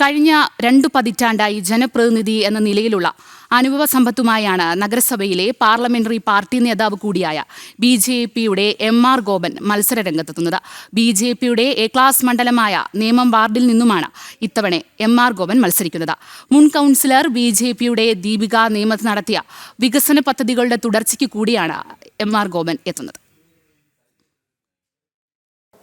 കഴിഞ്ഞ രണ്ടു പതിറ്റാണ്ടായി ജനപ്രതിനിധി എന്ന നിലയിലുള്ള അനുഭവ സമ്പത്തുമായാണ് നഗരസഭയിലെ പാർലമെന്ററി പാർട്ടി നേതാവ് കൂടിയായ ബി ജെ പിയുടെ എം ആർ ഗോപൻ മത്സര രംഗത്തെത്തുന്നത് ബി ജെ പിയുടെ എ ക്ലാസ് മണ്ഡലമായ നേമം വാർഡിൽ നിന്നുമാണ് ഇത്തവണ എം ആർ ഗോപൻ മത്സരിക്കുന്നത്. മുൻ കൗൺസിലർ ബി ജെ പിയുടെ ദീപിക നേമത്ത് നടത്തിയ വികസന പദ്ധതികളുടെ തുടർച്ചയ്ക്ക് കൂടിയാണ് എം ആർ ഗോപൻ എത്തുന്നത്.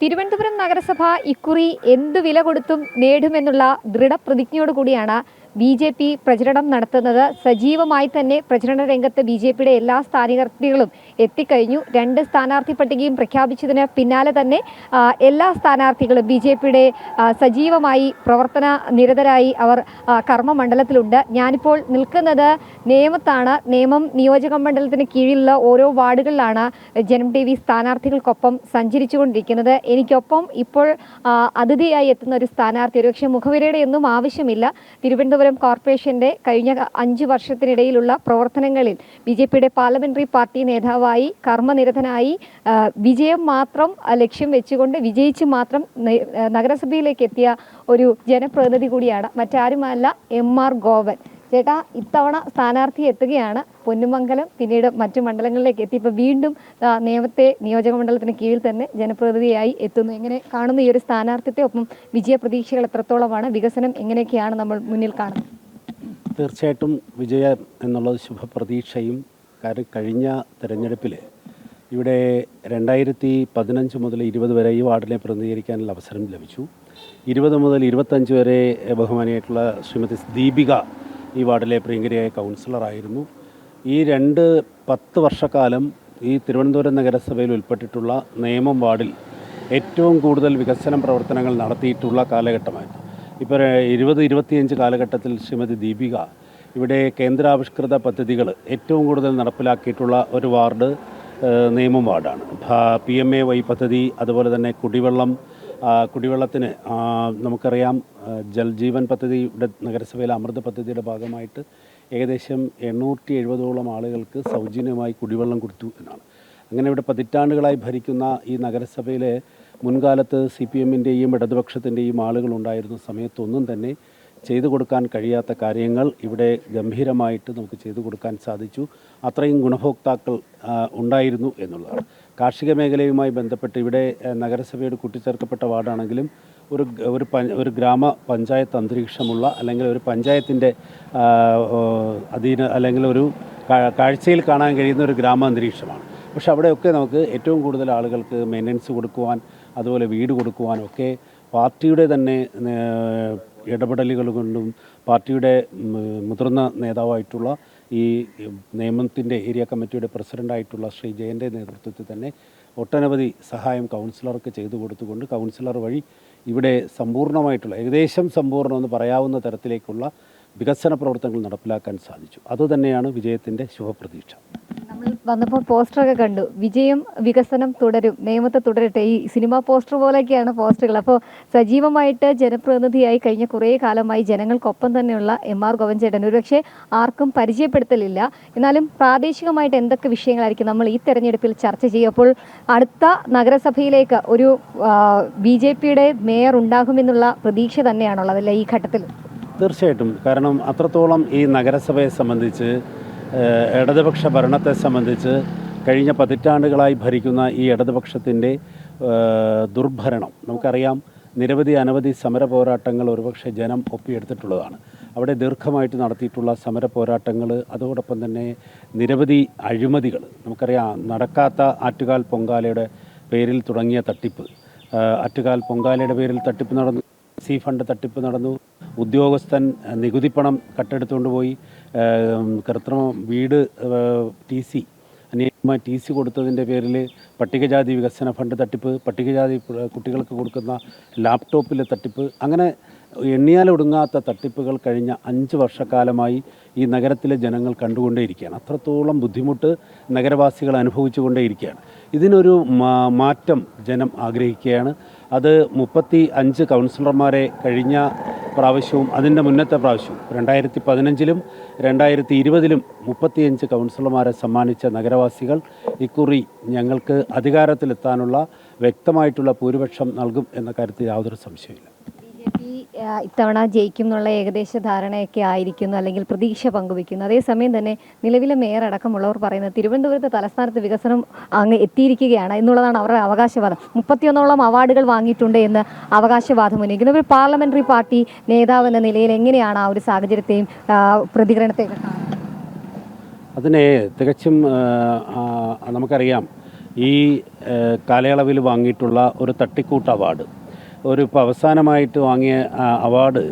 തിരുവനന്തപുരം നഗരസഭ ഇക്കുറി എന്തു വില കൊടുത്തും നേടുമെന്നുള്ള ദൃഢപ്രതിജ്ഞയോടുകൂടിയാണ് ബി ജെ പി പ്രചരണം നടത്തുന്നത് സജീവമായി തന്നെ പ്രചരണ രംഗത്ത് ബി ജെ പിയുടെ എല്ലാ സ്ഥാനാർത്ഥികളും എത്തിക്കഴിഞ്ഞു. രണ്ട് സ്ഥാനാർത്ഥി പട്ടികയും പ്രഖ്യാപിച്ചതിന് പിന്നാലെ തന്നെ എല്ലാ സ്ഥാനാർത്ഥികളും ബി ജെ പിയുടെ സജീവമായി പ്രവർത്തന നിരതരായി അവർ കർമ്മ കർമ്മമണ്ഡലത്തിലുണ്ട്. ഞാനിപ്പോൾ നിൽക്കുന്നത് നേമത്താണ്. നേമം നിയോജക മണ്ഡലത്തിന് കീഴിലുള്ള ഓരോ വാർഡുകളിലാണ് ജനം ടി വി സ്ഥാനാർത്ഥികൾക്കൊപ്പം സഞ്ചരിച്ചുകൊണ്ടിരിക്കുന്നത്. എനിക്കൊപ്പം ഇപ്പോൾ അതിഥിയായി എത്തുന്ന ഒരു സ്ഥാനാർത്ഥി. ഒരുപക്ഷെ മുഖവരയുടെ ഒന്നും ആവശ്യമില്ല. തിരുവനന്തപുരം കോർപ്പറേഷന്റെ കഴിഞ്ഞ അഞ്ച് വർഷത്തിനിടയിലുള്ള പ്രവർത്തനങ്ങളിൽ ബി ജെ പിയുടെ പാർലമെന്ററി പാർട്ടി നേതാവായി കർമ്മനിരതനായി വിജയം മാത്രം ലക്ഷ്യം വെച്ചുകൊണ്ട് വിജയിച്ച് മാത്രം നഗരസഭയിലേക്ക് എത്തിയ ഒരു ജനപ്രതിനിധി കൂടിയാണ് മറ്റാരുമല്ല എം ആർ ഗോവൻ. ചേട്ടാ ഇത്തവണ സ്ഥാനാർത്ഥി എത്തുകയാണ്. പൊന്നുമംഗലം പിന്നീട് മറ്റു മണ്ഡലങ്ങളിലേക്ക് എത്തി. ഇപ്പോൾ വീണ്ടും നിയമത്തെ നിയോജക മണ്ഡലത്തിന് കീഴിൽ തന്നെ ജനപ്രതിനിധിയായി എത്തുന്നു. എങ്ങനെ കാണുന്നു ഈ ഒരു സ്ഥാനാർത്ഥിത്തെ ഒപ്പം വിജയ പ്രതീക്ഷകൾ എത്രത്തോളമാണ്? വികസനം എങ്ങനെയൊക്കെയാണ് നമ്മൾ മുന്നിൽ കാണുന്നത്? തീർച്ചയായിട്ടും വിജയം എന്നുള്ളത് ശുഭപ്രതീക്ഷയും കാരണം കഴിഞ്ഞ തെരഞ്ഞെടുപ്പിൽ ഇവിടെ രണ്ടായിരത്തി പതിനഞ്ച് മുതൽ ഇരുപത് വരെ ഈ വാർഡിനെ പ്രതിനിധീകരിക്കാനുള്ള അവസരം ലഭിച്ചു. ഇരുപത് മുതൽ ഇരുപത്തഞ്ച് വരെ ബഹുമാനിയായിട്ടുള്ള ശ്രീമതി ദീപിക ഈ വാർഡിലെ പ്രിയങ്കരിയായ കൗൺസിലറായിരുന്നു ഈ രണ്ട് പത്ത് വർഷക്കാലം ഈ തിരുവനന്തപുരം നഗരസഭയിൽ ഉൾപ്പെട്ടിട്ടുള്ള നിയമം വാർഡിൽ ഏറ്റവും കൂടുതൽ വികസന പ്രവർത്തനങ്ങൾ നടത്തിയിട്ടുള്ള കാലഘട്ടമായിരുന്നു. ഇപ്പോൾ ഇരുപത് ഇരുപത്തിയഞ്ച് കാലഘട്ടത്തിൽ ശ്രീമതി ദീപിക ഇവിടെ കേന്ദ്രാവിഷ്കൃത പദ്ധതികൾ ഏറ്റവും കൂടുതൽ നടപ്പിലാക്കിയിട്ടുള്ള ഒരു വാർഡ് നിയമം വാർഡാണ്. പി എം എ വൈ പദ്ധതി അതുപോലെ തന്നെ കുടിവെള്ളം കുടിവെള്ളത്തിന് നമുക്കറിയാം ജൽജീവൻ പദ്ധതിയുടെ നഗരസഭയിലെ അമൃത പദ്ധതിയുടെ ഭാഗമായിട്ട് ഏകദേശം എണ്ണൂറ്റി എഴുപതോളം ആളുകൾക്ക് സൗജന്യമായി കുടിവെള്ളം കൊടുത്തു എന്നാണ്. അങ്ങനെ ഇവിടെ പതിറ്റാണ്ടുകളായി ഭരിക്കുന്ന ഈ നഗരസഭയിലെ മുൻകാലത്ത് സി പി എമ്മിന്റെയും ഇടതുപക്ഷത്തിന്റെയും ആളുകളുണ്ടായിരുന്ന സമയത്തൊന്നും തന്നെ ചെയ്തു കൊടുക്കാൻ കഴിയാത്ത കാര്യങ്ങൾ ഇവിടെ ഗംഭീരമായിട്ട് നമുക്ക് ചെയ്തു കൊടുക്കാൻ സാധിച്ചു. അത്രയും ഗുണഭോക്താക്കൾ ഉണ്ടായിരുന്നു എന്നുള്ളതാണ്. കാർഷിക മേഖലയുമായി ബന്ധപ്പെട്ട് ഇവിടെ നഗരസഭയോട് കൂട്ടിച്ചേർക്കപ്പെട്ട വാർഡാണെങ്കിലും ഒരു ഒരു ഒരു ഗ്രാമ പഞ്ചായത്ത് അന്തരീക്ഷമുള്ള അല്ലെങ്കിൽ ഒരു പഞ്ചായത്തിന്റെ അധീന അല്ലെങ്കിൽ ഒരു കാഴ്ചയിൽ കാണാൻ കഴിയുന്ന ഒരു ഗ്രാമ അന്തരീക്ഷമാണ്. പക്ഷെ അവിടെയൊക്കെ നമുക്ക് ഏറ്റവും കൂടുതൽ ആളുകൾക്ക് മെയിന്റനൻസ് കൊടുക്കുവാൻ അതുപോലെ വീട് കൊടുക്കുവാനും ഒക്കെ പാർട്ടിയുടെ തന്നെ ഇടപെടലുകൾ കൊണ്ടും പാർട്ടിയുടെ മുതിർന്ന നേതാവായിട്ടുള്ള ഈ നിയമത്തിന്റെ ഏരിയ കമ്മിറ്റിയുടെ പ്രസിഡന്റായിട്ടുള്ള ശ്രീ ജയന്റെ നേതൃത്വത്തിൽ തന്നെ ഒട്ടനവധി സഹായം കൗൺസിലർക്ക് ചെയ്തു കൊടുത്തുകൊണ്ട് കൗൺസിലർ വഴി ഇവിടെ സമ്പൂർണമായിട്ടുള്ള ഏകദേശം സമ്പൂർണമെന്ന് പറയാവുന്ന തരത്തിലേക്കുള്ള വികസന പ്രവർത്തനങ്ങൾ നടപ്പിലാക്കാൻ സാധിച്ചു. അതുതന്നെയാണ് വിജയത്തിന്റെ ശുഭപ്രതീക്ഷ. വന്നപ്പോൾ പോസ്റ്ററൊക്കെ കണ്ടു. വിജയം വികസനം തുടരും. നിയമത്തെ തുടരട്ടെ. ഈ സിനിമാ പോസ്റ്റർ പോലെയൊക്കെയാണ് പോസ്റ്ററുകൾ. അപ്പോൾ സജീവമായിട്ട് ജനപ്രതിനിധിയായി കഴിഞ്ഞ കുറേ കാലമായി ജനങ്ങൾക്കൊപ്പം തന്നെയുള്ള എം ആർ ഗോവൻചേട്ടൻ. ഒരു ഒരുപക്ഷെ ആർക്കും പരിചയപ്പെടുത്തലില്ല. എന്നാലും പ്രാദേശികമായിട്ട് എന്തൊക്കെ വിഷയങ്ങളായിരിക്കും നമ്മൾ ഈ തെരഞ്ഞെടുപ്പിൽ ചർച്ച ചെയ്യുമ്പോൾ അടുത്ത നഗരസഭയിലേക്ക് ഒരു ബി ജെ പിയുടെ മേയർ ഉണ്ടാകുമെന്നുള്ള പ്രതീക്ഷ തന്നെയാണുള്ളത് അല്ലേ ഈ ഘട്ടത്തിൽ? തീർച്ചയായിട്ടും. കാരണം അത്രത്തോളം ഈ നഗരസഭയെ സംബന്ധിച്ച് ഇടതുപക്ഷ ഭരണത്തെ സംബന്ധിച്ച് കഴിഞ്ഞ പതിറ്റാണ്ടുകളായി ഭരിക്കുന്ന ഈ ഇടതുപക്ഷത്തിന്റെ ദുർഭരണം. നമുക്കറിയാം നിരവധി അനവധി സമര പോരാട്ടങ്ങൾ ഒരുപക്ഷെ ജനം ഒപ്പിയെടുത്തിട്ടുള്ളതാണ്. അവിടെ ദീർഘമായിട്ട് നടത്തിയിട്ടുള്ള സമര പോരാട്ടങ്ങൾ അതോടൊപ്പം തന്നെ നിരവധി അഴിമതികൾ. നമുക്കറിയാം നടക്കാത്ത ആറ്റുകാൽ പൊങ്കാലയുടെ പേരിൽ തുടങ്ങിയ തട്ടിപ്പ്. ആറ്റുകാൽ പൊങ്കാലയുടെ പേരിൽ തട്ടിപ്പ് നടന്നു സി ഫണ്ട് തട്ടിപ്പ് നടന്നു ഉദ്യോഗസ്ഥൻ നികുതിപ്പണം കട്ടെടുത്തുകൊണ്ട് പോയി കൃത്രിമ വീട് ടി സി അന്യായമായി ടി സി കൊടുത്തതിന്റെ പേരിൽ പട്ടികജാതി വികസന ഫണ്ട് തട്ടിപ്പ് പട്ടികജാതി കുട്ടികൾക്ക് കൊടുക്കുന്ന ലാപ്ടോപ്പിലെ തട്ടിപ്പ് അങ്ങനെ എണ്ണിയാലൊടുങ്ങാത്ത തട്ടിപ്പുകൾ കഴിഞ്ഞ അഞ്ച് വർഷക്കാലമായി ഈ നഗരത്തിലെ ജനങ്ങൾ കണ്ടുകൊണ്ടേയിരിക്കുകയാണ്. അത്രത്തോളം ബുദ്ധിമുട്ട് നഗരവാസികൾ അനുഭവിച്ചുകൊണ്ടേയിരിക്കുകയാണ്. ഇതിനൊരു മാറ്റം ജനം ആഗ്രഹിക്കുകയാണ്. അത് മുപ്പത്തി അഞ്ച് കൗൺസിലർമാരെ കഴിഞ്ഞ പ്രാവശ്യവും അതിന്റെ മുന്നത്തെ പ്രാവശ്യവും രണ്ടായിരത്തി പതിനഞ്ചിലും രണ്ടായിരത്തി ഇരുപതിലും മുപ്പത്തിയഞ്ച് കൗൺസിലർമാരെ സമ്മാനിച്ച നഗരവാസികൾ ഇക്കുറി ഞങ്ങൾക്ക് അധികാരത്തിലെത്താനുള്ള വ്യക്തമായിട്ടുള്ള ഭൂരിപക്ഷം നൽകും എന്ന കാര്യത്തിൽ യാതൊരു സംശയമില്ല ഇത്തവണ ജയിക്കും എന്നുള്ള ഏകദേശ ധാരണയൊക്കെ ആയിരിക്കുന്നു അല്ലെങ്കിൽ പ്രതീക്ഷ പങ്കുവയ്ക്കുന്നു. അതേസമയം തന്നെ നിലവിലെ മേയർ അടക്കമുള്ളവർ പറയുന്നത് തിരുവനന്തപുരത്തെ തലസ്ഥാനത്ത് വികസനം അങ്ങ് എത്തിയിരിക്കുകയാണ് എന്നുള്ളതാണ് അവരുടെ അവകാശവാദം. മുപ്പത്തിയൊന്നോളം അവാർഡുകൾ വാങ്ങിയിട്ടുണ്ട് എന്ന് അവകാശവാദം ഉന്നയിക്കുന്നു. ഒരു പാർലമെന്ററി പാർട്ടി നേതാവ് എന്ന നിലയിൽ എങ്ങനെയാണ് ആ ഒരു സാഹചര്യത്തെയും പ്രതികരണത്തെയും അതിനെ തികച്ചും നമുക്കറിയാം. ഈ കാലയളവിൽ വാങ്ങിയിട്ടുള്ള ഒരു തട്ടിക്കൂട്ട് അവാർഡ് ഒരു ഇപ്പോൾ അവസാനമായിട്ട് വാങ്ങിയ അവാർഡ്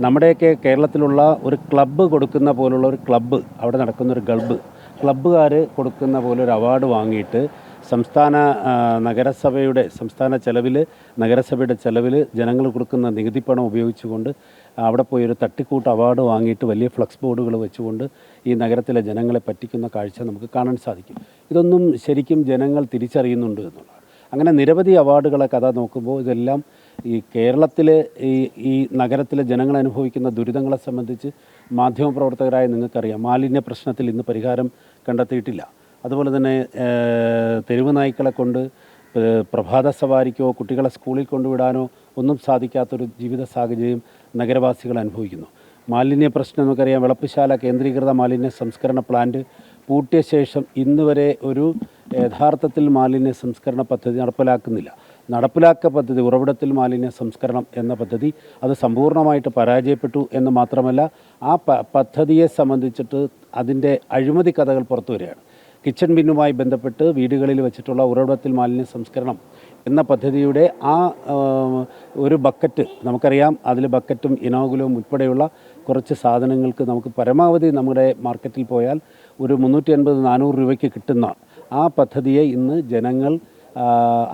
നമ്മുടെയൊക്കെ കേരളത്തിലുള്ള ഒരു ക്ലബ്ബ് കൊടുക്കുന്ന പോലുള്ള ഒരു ക്ലബ്ബ് അവിടെ നടക്കുന്ന ഒരു ഗൾബ്. ക്ലബ്ബുകാർ കൊടുക്കുന്ന പോലെ ഒരു അവാർഡ് വാങ്ങിയിട്ട് സംസ്ഥാന നഗരസഭയുടെ സംസ്ഥാന ചെലവിൽ നഗരസഭയുടെ ചെലവിൽ ജനങ്ങൾ കൊടുക്കുന്ന നികുതി പണം ഉപയോഗിച്ചുകൊണ്ട് അവിടെ പോയി ഒരു തട്ടിക്കൂട്ട് അവാർഡ് വാങ്ങിയിട്ട് വലിയ ഫ്ലക്സ് ബോർഡുകൾ വെച്ചുകൊണ്ട് ഈ നഗരത്തിലെ ജനങ്ങളെ പറ്റിക്കുന്ന കാഴ്ച നമുക്ക് കാണാൻ സാധിക്കും. ഇതൊന്നും ശരിക്കും ജനങ്ങൾ തിരിച്ചറിയുന്നുണ്ട് എന്നുള്ളതാണ്. അങ്ങനെ നിരവധി അവാർഡുകളെ കഥ നോക്കുമ്പോൾ ഇതെല്ലാം ഈ കേരളത്തിലെ ഈ ഈ നഗരത്തിലെ ജനങ്ങൾ അനുഭവിക്കുന്ന ദുരിതങ്ങളെ സംബന്ധിച്ച് മാധ്യമപ്രവർത്തകരായ നിങ്ങൾക്കറിയാം. മാലിന്യ പ്രശ്നത്തിൽ ഇന്ന് പരിഹാരം കണ്ടെത്തിയിട്ടില്ല. അതുപോലെ തന്നെ തെരുവ് നായ്ക്കളെ കൊണ്ട് പ്രഭാത സവാരിക്കോ കുട്ടികളെ സ്കൂളിൽ കൊണ്ടുവിടാനോ ഒന്നും സാധിക്കാത്തൊരു ജീവിത സാഹചര്യം നഗരവാസികൾ അനുഭവിക്കുന്നു. മാലിന്യ പ്രശ്നം നമുക്കറിയാം. വിളപ്പുശാല കേന്ദ്രീകൃത മാലിന്യ സംസ്കരണ പ്ലാന്റ് പൂട്ടിയ ശേഷം ഇന്നുവരെ ഒരു യഥാർത്ഥത്തിൽ മാലിന്യ സംസ്കരണ പദ്ധതി നടപ്പിലാക്കുന്നില്ല. നടപ്പിലാക്ക പദ്ധതി ഉറവിടത്തിൽ മാലിന്യ സംസ്കരണം എന്ന പദ്ധതി അത് സമ്പൂർണമായിട്ട് പരാജയപ്പെട്ടു എന്ന് മാത്രമല്ല ആ പദ്ധതിയെ സംബന്ധിച്ചിട്ട് അതിന്റെ അഴിമതി കഥകൾ പുറത്തു വരികയാണ്. കിച്ചൺ ബിന്നുമായി ബന്ധപ്പെട്ട് വീടുകളിൽ വെച്ചിട്ടുള്ള ഉറവിടത്തിൽ മാലിന്യ സംസ്കരണം എന്ന പദ്ധതിയുടെ ആ ഒരു ബക്കറ്റ് നമുക്കറിയാം അതിൽ ബക്കറ്റും ഇനോകുലവും ഉൾപ്പെടെയുള്ള കുറച്ച് സാധനങ്ങൾക്ക് നമുക്ക് പരമാവധി നമ്മുടെ മാർക്കറ്റിൽ പോയാൽ ഒരു മുന്നൂറ്റി അൻപത് നാനൂറ് രൂപയ്ക്ക് കിട്ടുന്ന ആ പദ്ധതിയെ ഇന്ന് ജനങ്ങൾ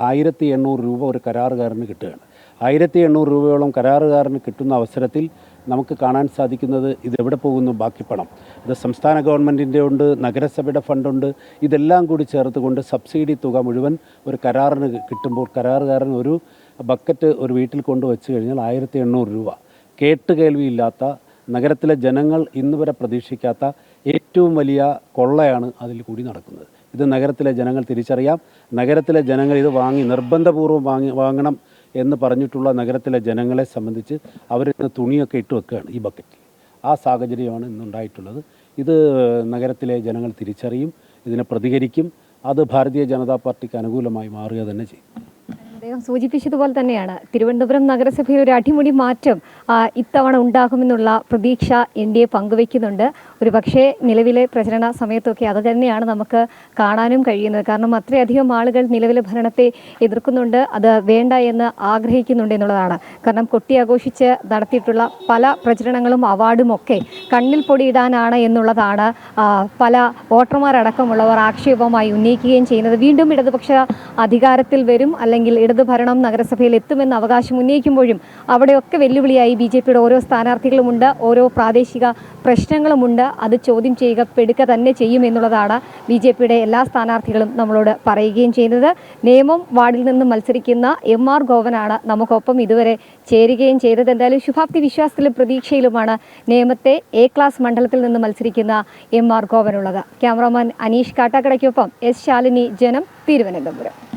ആയിരത്തി എണ്ണൂറ് രൂപ ഒരു കരാറുകാരന് കിട്ടുകയാണ്. ആയിരത്തി എണ്ണൂറ് രൂപയോളം കരാറുകാരന് കിട്ടുന്ന അവസരത്തിൽ നമുക്ക് കാണാൻ സാധിക്കുന്നത് ഇതെവിടെ പോകുന്നു ബാക്കി പണം. ഇത് സംസ്ഥാന ഗവൺമെന്റിന്റെ ഉണ്ട് നഗരസഭയുടെ ഫണ്ടുണ്ട്. ഇതെല്ലാം കൂടി ചേർത്തുകൊണ്ട് സബ്സിഡി തുക മുഴുവൻ ഒരു കരാറിന് കിട്ടുമ്പോൾ കരാറുകാരൻ ഒരു ബക്കറ്റ് ഒരു വീട്ടിൽ കൊണ്ട് വെച്ച് കഴിഞ്ഞാൽ ആയിരത്തി എണ്ണൂറ് രൂപ കേട്ടുകേൾവിയില്ലാത്ത നഗരത്തിലെ ജനങ്ങൾ ഇന്നുവരെ പ്രതീക്ഷിക്കാത്ത ഏറ്റവും വലിയ കൊള്ളയാണ് അതിൽ കൂടി നടക്കുന്നത്. ഇത് നഗരത്തിലെ ജനങ്ങൾ തിരിച്ചറിയാം. നഗരത്തിലെ ജനങ്ങൾ ഇത് വാങ്ങി നിർബന്ധപൂർവം വാങ്ങി വാങ്ങണം എന്ന് പറഞ്ഞിട്ടുള്ള നഗരത്തിലെ ജനങ്ങളെ സംബന്ധിച്ച് അവർ തുണിയൊക്കെ ഇട്ട് വെക്കുകയാണ് ഈ ബക്കറ്റിൽ. ആ സാഹചര്യമാണ് ഇന്നുണ്ടായിട്ടുള്ളത് ഇത് നഗരത്തിലെ ജനങ്ങൾ തിരിച്ചറിയും ഇതിനെ പ്രതികരിക്കും. അത് ഭാരതീയ ജനതാ പാർട്ടിക്ക് അനുകൂലമായി മാറുക തന്നെ ചെയ്യും. അദ്ദേഹം സൂചിപ്പിച്ചതുപോലെ തന്നെയാണ്. തിരുവനന്തപുരം നഗരസഭയിൽ ഒരു അടിമുടി മാറ്റം ഇത്തവണ ഉണ്ടാകുമെന്നുള്ള പ്രതീക്ഷ എൻ ഡി എ പങ്കുവയ്ക്കുന്നുണ്ട് ഒരു പക്ഷേ നിലവിലെ പ്രചരണ സമയത്തൊക്കെ അത് തന്നെയാണ് നമുക്ക് കാണാനും കഴിയുന്നത്. കാരണം അത്രയധികം ആളുകൾ നിലവിലെ ഭരണത്തെ എതിർക്കുന്നുണ്ട് അത് വേണ്ട എന്ന് ആഗ്രഹിക്കുന്നുണ്ട് എന്നുള്ളതാണ്. കാരണം കൊട്ടി ആഘോഷിച്ച് നടത്തിയിട്ടുള്ള പല പ്രചരണങ്ങളും അവാർഡും ഒക്കെ കണ്ണിൽ പൊടിയിടാനാണ് എന്നുള്ളതാണ് പല വോട്ടർമാരടക്കമുള്ളവർ ആക്ഷേപമായി ഉന്നയിക്കുകയും ചെയ്യുന്നത്. വീണ്ടും ഇടതുപക്ഷ അധികാരത്തിൽ വരും അല്ലെങ്കിൽ ഇടതു ഭരണം നഗരസഭയിൽ എത്തുമെന്ന് അവകാശം ഉന്നയിക്കുമ്പോഴും അവിടെയൊക്കെ വെല്ലുവിളിയായി ബി ജെ പിയുടെ ഓരോ സ്ഥാനാർത്ഥികളുമുണ്ട് ഓരോ പ്രാദേശിക പ്രശ്നങ്ങളുമുണ്ട്. അത് ചോദ്യം ചെയ്യുക പെടുക തന്നെ ചെയ്യും എന്നുള്ളതാണ് ബി ജെ പിയുടെ എല്ലാ സ്ഥാനാർത്ഥികളും നമ്മളോട് പറയുകയും ചെയ്യുന്നത്. നിയമം വാർഡിൽ നിന്ന് മത്സരിക്കുന്ന എം ആർ ഗോവനാണ് നമുക്കൊപ്പം ഇതുവരെ ചേരുകയും ചെയ്തത്. എന്തായാലും ശുഭാപ്തി വിശ്വാസത്തിലും പ്രതീക്ഷയിലുമാണ് നിയമത്തെ എ ക്ലാസ് മണ്ഡലത്തിൽ നിന്ന് മത്സരിക്കുന്ന എം ആർ ഗോവനുള്ളത്. ക്യാമറാമാൻ അനീഷ് കാട്ടാക്കടയ്ക്കൊപ്പം എസ് ശാലിനി ജനം തിരുവനന്തപുരം.